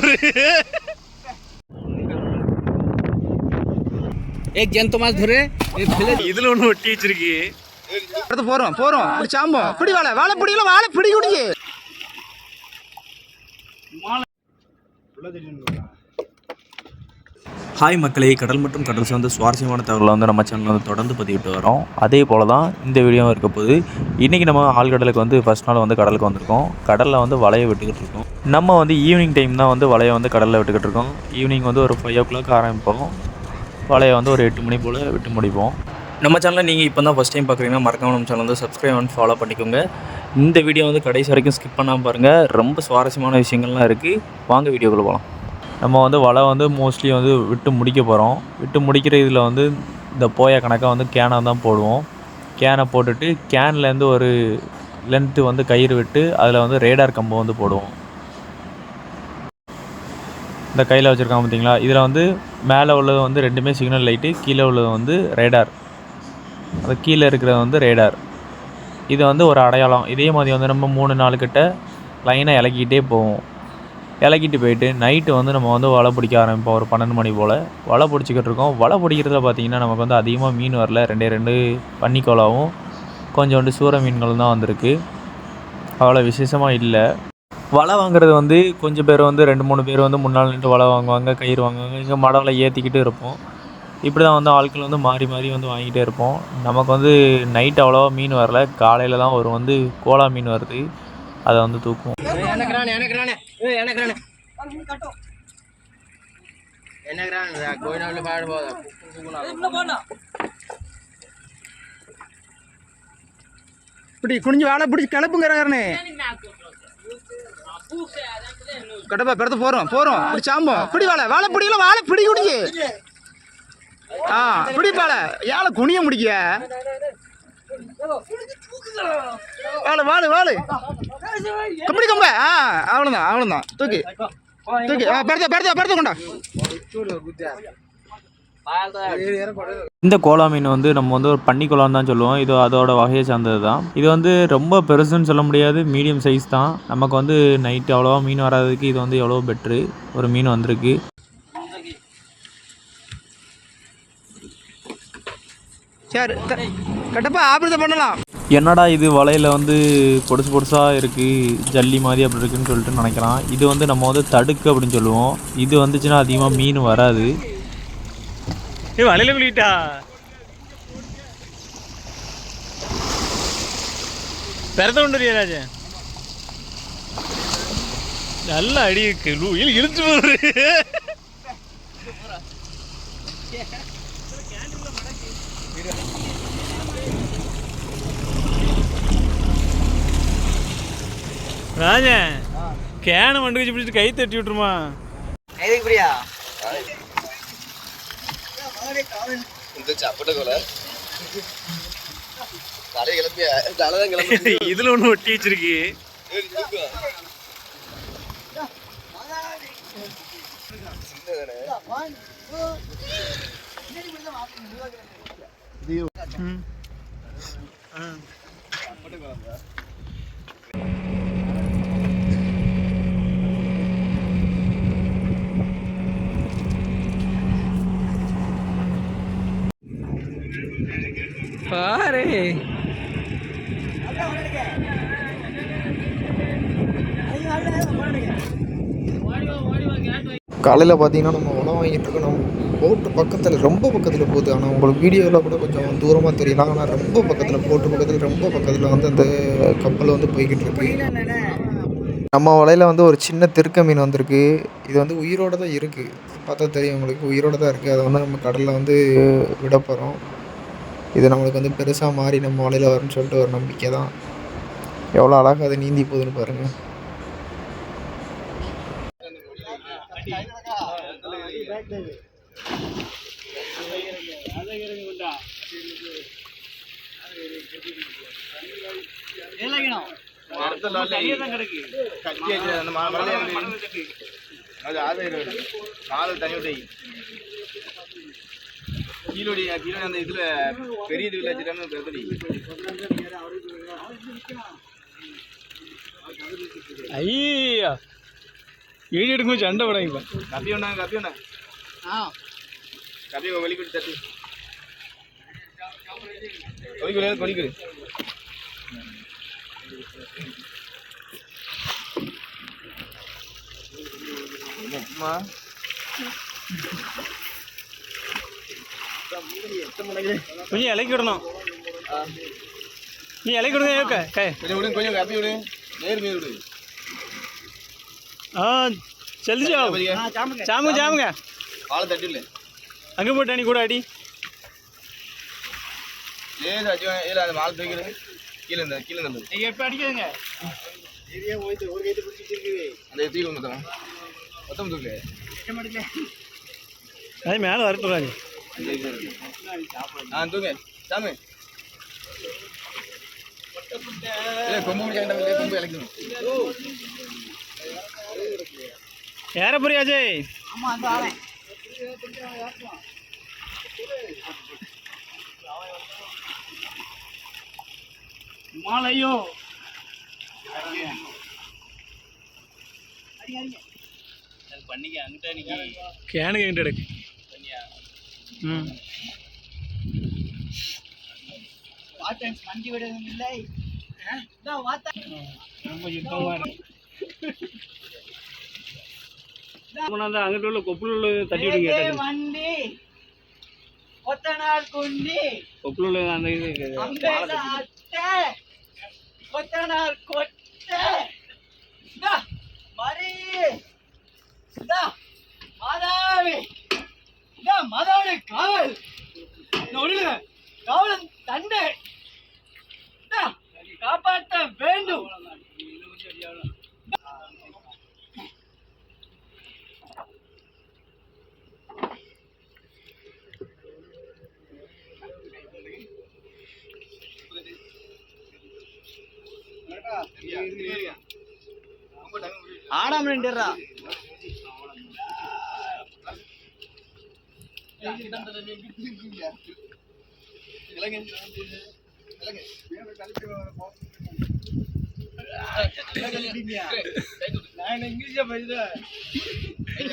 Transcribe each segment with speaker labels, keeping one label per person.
Speaker 1: દૂર એક ஜென்த்து மாஸ் தூரு
Speaker 2: இதுல ஒண்ணு ஒட்டி வச்சிருக்கு।
Speaker 1: அடுத்து போறோம் போறோம் இப்படி பிடி வாழை வாழை பிடிக்கல வாழை பிடி குடிக்கு
Speaker 3: ஹாய் மக்களே கடல் மற்றும் கடல் சார்ந்த சுவாரஸ்யமான தகவலை வந்து நம்ம சேனலில் வந்து தொடர்ந்து பதிவிட்டு வரோம். அதே போல் தான் இந்த வீடியோவும் இருக்க போது இன்றைக்கி நம்ம ஆழ்கடலுக்கு வந்து ஃபஸ்ட் நாள் வந்து கடலுக்கு வந்திருக்கோம். கடலில் வந்து வலையை விட்டுக்கிட்டு இருக்கோம். நம்ம வந்து ஈவினிங் டைம் தான் வந்து வலையை வந்து கடலில் விட்டுக்கிட்டு இருக்கோம். ஈவினிங் வந்து ஒரு ஃபைவ் ஓ கிளாக் ஆரம்பிப்போம். வலையை வந்து ஒரு எட்டு மணி போல் விட்டு முடிப்போம். நம்ம சேனலில் நீங்கள் இப்போ தான் ஃபஸ்ட் டைம் பார்க்குறீங்கன்னா மறக்காம நம்ம சேனல் வந்து சப்ஸ்கிரைப் அண்ட் ஃபாலோ பண்ணிக்கோங்க. இந்த வீடியோ வந்து கடைசி வரைக்கும் ஸ்கிப் பண்ணாமல் பாருங்கள் ரொம்ப சுவாரஸ்யமான விஷயங்கள்லாம் இருக்குது வாங்க வீடியோக்குள்ளே போகலாம் நம்ம வந்து வலை வந்து மோஸ்ட்லி வந்து விட்டு முடிக்க போகிறோம் விட்டு முடிக்கிற இதில் வந்து இந்த போய கணக்காக வந்து கேனை தான் போடுவோம். கேனை போட்டுட்டு கேன்லேருந்து ஒரு லென்த்து வந்து கயிறு விட்டு அதில் வந்து ரேடார் கம்பம் வந்து போடுவோம். இந்த கையில் வச்சுருக்காங்க பார்த்தீங்களா இதில் வந்து மேலே உள்ளது வந்து ரெண்டுமே சிக்னல் லைட்டு கீழே உள்ளது வந்து ரேடார் அது கீழே இருக்கிறது வந்து ரேடார் இது வந்து ஒரு அடையாளம். இதே மாதிரி வந்து நம்ம மூணு நாலு கிட்ட லைனாக இலக்கிக்கிட்டே போவோம். இலக்கிட்டு போயிட்டு நைட்டு வந்து நம்ம வந்து வலை பிடிக்க ஆரம்பிப்போம் ஒரு பன்னெண்டு மணி போல். வலை பிடிச்சிக்கிட்டு இருக்கோம். வலை பிடிக்கிறதுல பார்த்தீங்கன்னா நமக்கு வந்து அதிகமாக மீன் வரல. ரெண்டே ரெண்டு பன்னிக்கோலாவும் கொஞ்சோண்டு சூற மீன்களும் தான் வந்திருக்கு. அவ்வளோ விசேஷமாக இல்லை. வலை வாங்குறது வந்து கொஞ்சம் பேர் வந்து ரெண்டு மூணு பேர் வந்து முன்னால் நின்று வலை வாங்குவாங்க கயிறு வாங்குவாங்க. இங்கே மடவில் ஏற்றிக்கிட்டு இருப்போம். இப்படி தான் வந்து ஆட்கள் வந்து மாறி மாறி வந்து வாங்கிட்டே இருப்போம். நமக்கு வந்து நைட் அவ்வளோவா மீன் வரல. காலையில் தான் ஒரு வந்து கோலா மீன் வருது. அதை வந்து தூக்குவோம்.
Speaker 1: இப்படி குனிஞ்சு வாழை பிடிச்சி கிளப்புங்கிறாருன்னு கட்டப்பா பிறத்து போறோம் போறோம். இப்படி சாம்போம் பிடி வாழை. வாழை பிடிக்கல வாழை பிடி குடிச்சு ஆ பிடி ஏழை குனிய முடிக்க. வாழு வாழு வாழு கம்படி கம்ப ஆ அவ்வளோதான் அவ்வளோதான் தூக்கி. தூக்கி. ஆ படுத்த படுத்த படுத்த கொண்டா.
Speaker 3: இந்த கோலா மீன் வந்து நம்ம வந்து ஒரு பன்னி கோலான்னு தான் சொல்லுவோம். இது அதோட வகையை சார்ந்தது தான். இது வந்து ரொம்ப பெருசுன்னு சொல்ல முடியாது. மீடியம் சைஸ் தான். நமக்கு வந்து நைட்டு அவ்வளோவா மீன் வராததுக்கு இது வந்து எவ்வளோ பெட்ரு ஒரு மீன் வந்திருக்கு.
Speaker 1: சரி கட்டப்பா ஆபிரதம் பண்ணலாம்.
Speaker 3: என்னடா இது வலையில் வந்து பொடுசு பொடுசாக இருக்குது ஜல்லி மாதிரி அப்படி இருக்குன்னு சொல்லிட்டு நினைக்கலாம் இது வந்து நம்ம வந்து தடுக்கு அப்படின்னு சொல்லுவோம். இது வந்துச்சுன்னா அதிகமாக மீன் வராது.
Speaker 2: ஏ வலையில விழிட்டா பிறந்த கொண்டு ராஜன் நல்ல அடி இருக்கு. லூ- இழு- இழுத்து ராஜன் கேனை மண்டு வச்சு பிடிச்சிட்டு கை தட்டி விட்டுருமா?
Speaker 1: எதுக்கு பிரியா
Speaker 2: இதுல ஒண்ணு ஒட்டி வச்சிருக்கு.
Speaker 1: பாரு.
Speaker 4: காலையில் பார்த்தீங்கன்னா நம்ம உணவு வாங்கிட்டு இருக்கோம். நம்ம போட்டு பக்கத்தில் ரொம்ப பக்கத்தில் போகுது. ஆனால் உங்களுக்கு வீடியோவில் கூட கொஞ்சம் தூரமாக தெரியலாம் ஆனால் ரொம்ப பக்கத்தில் போட்டு பக்கத்தில் ரொம்ப பக்கத்தில் வந்து அந்த கப்பல் வந்து போய்கிட்டு இருக்கு. நம்ம வலையில் வந்து ஒரு சின்ன திருக்க மீன் வந்திருக்கு. இது வந்து உயிரோட தான் இருக்குது பார்த்தா தெரியும் உங்களுக்கு. உயிரோட தான் இருக்குது அதை வந்து நம்ம கடலில் வந்து விட போகிறோம் இது நம்மளுக்கு வந்து பெருசாக மாறி நம்ம வலையில் வரும்னு சொல்லிட்டு ஒரு நம்பிக்கை தான். எவ்வளோ அழகாக அது நீந்தி போகுதுன்னு பாருங்கள்
Speaker 5: கீழோடி கீழே அந்த இதுல பெரிய இதுல வச்சுட்டாங்க பெருத்தடி
Speaker 2: ஐயா. வீடியோ எடுக்கும்போது சண்டை போடாங்க
Speaker 5: கப்பி ஒண்ணா கப்பி ஒண்ணா? கப்பி வெளிக்கிட்டு தட்டி. கொடிக்குடு கொடிக்குடு அம்மா.
Speaker 2: கொஞ்சம் இலைக்கு விடணும். நீ இலைக்கு விடுங்க ஏக்க. கை.
Speaker 5: கொஞ்சம் விடு கொஞ்சம் கப்பி விடு. நேர் மீன் விடு.
Speaker 2: ஆ ஜல்தி சாமுங்க சாமுங்க.
Speaker 5: காலை தட்டி இல்லை
Speaker 2: அங்கே போட்டு அணி கூட அடி.
Speaker 5: லேசா அடி இல்லை அந்த மாலை தூக்கிடு. கீழே இந்த கீழே இந்த
Speaker 2: நீங்கள் எப்போ அடிக்காதுங்க.
Speaker 5: அந்த தூக்கி மொத்தம். மொத்தம் தூக்கு.
Speaker 2: அது மேலே வரட்டுறாங்க
Speaker 5: ஆ தூங்க. சாமி. இல்லை கொம்பு இல்லை கொம்பு இறக்கணும்
Speaker 2: ஏற போறியா அஜய்? மாலையோ. கேனுக்கு எங்கிட்ட எடுக்கு. ம். அங்கிட்ட உள்ள கொப்புல உள்ள தட்டி விடுங்க
Speaker 6: வண்டி கொத்தனார் குண்டி
Speaker 2: கொப்புல உள்ள அந்த இது
Speaker 6: அட்டை கொத்தனார் கொட்டை மரி மாதாவி. இந்தா, மாதாவி காவல். இந்த ஒண்ணுல காவலன் தண்டை. இந்தா, காப்பாற்ற வேண்டும். ஆடாம நின்றுறா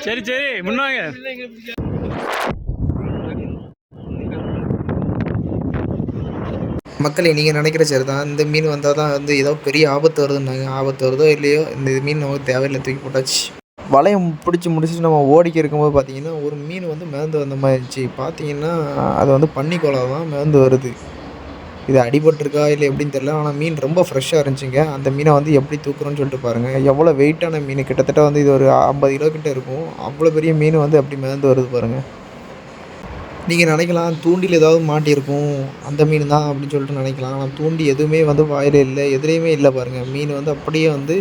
Speaker 2: சரி சரி முன்னாங்க
Speaker 4: மக்களே நீங்கள் நினைக்கிற சரி தான் இந்த மீன் வந்தால் தான் வந்து ஏதோ பெரிய ஆபத்து வருதுன்னாங்க. ஆபத்து வருதோ இல்லையோ இந்த மீன் நமக்கு தேவையில்லை தூக்கி போட்டாச்சு. வலையம் பிடிச்சி முடிச்சுட்டு நம்ம ஓடிக்கி இருக்கும்போது பார்த்தீங்கன்னா ஒரு மீன் வந்து மிதந்து வந்த மாதிரி இருந்துச்சு. பார்த்தீங்கன்னா அது வந்து பன்னிக்கொலா தான் மிதந்து வருது. இது அடிபட்டிருக்கா இல்லை எப்படின்னு தெரியல. ஆனால் மீன் ரொம்ப ஃப்ரெஷ்ஷாக இருந்துச்சுங்க. அந்த மீனை வந்து எப்படி தூக்குறோன்னு சொல்லிட்டு பாருங்கள் எவ்வளோ வெயிட்டான மீன்? கிட்டத்தட்ட வந்து இது ஒரு ஐம்பது கிலோ கிட்ட இருக்கும். அவ்வளோ பெரிய மீன் வந்து எப்படி மிதந்து வருது பாருங்கள் நீங்கள் நினைக்கலாம் தூண்டில் ஏதாவது மாட்டியிருக்கும். அந்த மீன் தான் அப்படின்னு சொல்லிட்டு நினைக்கலாம். ஆனால் தூண்டி எதுவுமே வந்து வாயில் இல்லை எதுலேயுமே இல்லை பாருங்கள் மீன் வந்து அப்படியே வந்து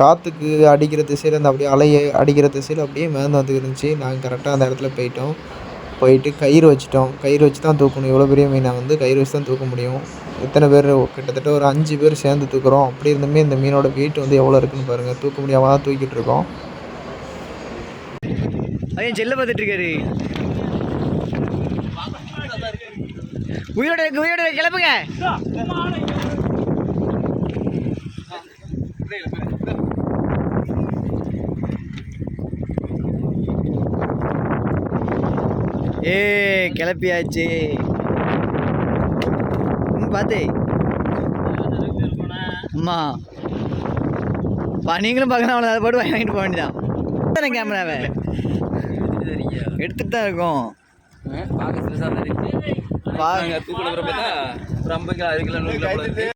Speaker 4: காற்றுக்கு அடிக்கிற திசையில் அந்த அப்படியே அலையை அடிக்கிற திசையில் அப்படியே மிதந்து வந்து இருந்துச்சு நாங்கள் கரெக்டாக அந்த இடத்துல போயிட்டோம். போயிட்டு கயிறு வச்சிட்டோம். கயிறு வச்சு தான் தூக்கணும். இவ்வளோ பெரிய மீனை வந்து கயிறு வச்சு தான் தூக்க முடியும். எத்தனை பேர் கிட்டத்தட்ட ஒரு அஞ்சு பேர் சேர்ந்து தூக்குறோம். அப்படி இருந்துமே இந்த மீனோட வெயிட் வந்து எவ்வளோ இருக்குன்னு பாருங்கள் தூக்க முடியாமல் தான் தூக்கிட்டு இருக்கோம்.
Speaker 6: அவன் செல்ல பார்த்துட்டு இருக்காரு. உயிரோட இருக்கு உயிரோட இருக்கு. ஏ கிளப்பியாச்சு. ம், பாத்து. அம்மா. பா நீங்களும் பார்க்கணும் அவனை அதை போட்டு வாங்கிட்டு போக வேண்டியதான் கேமராவை எடுத்துட்டு தான் இருக்கோம்.
Speaker 5: பார்க்க சிறுசாக இருந்துச்சு
Speaker 6: பா.
Speaker 5: தூக்கின பார்த்தா ஒரு ஐம்பது கிலோ அறுபது கிலோ நூறு கிலோ